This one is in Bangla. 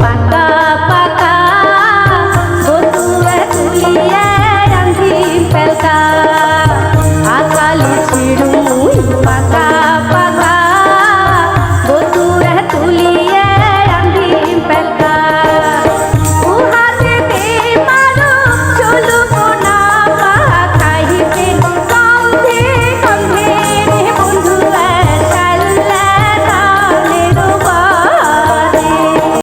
পাতা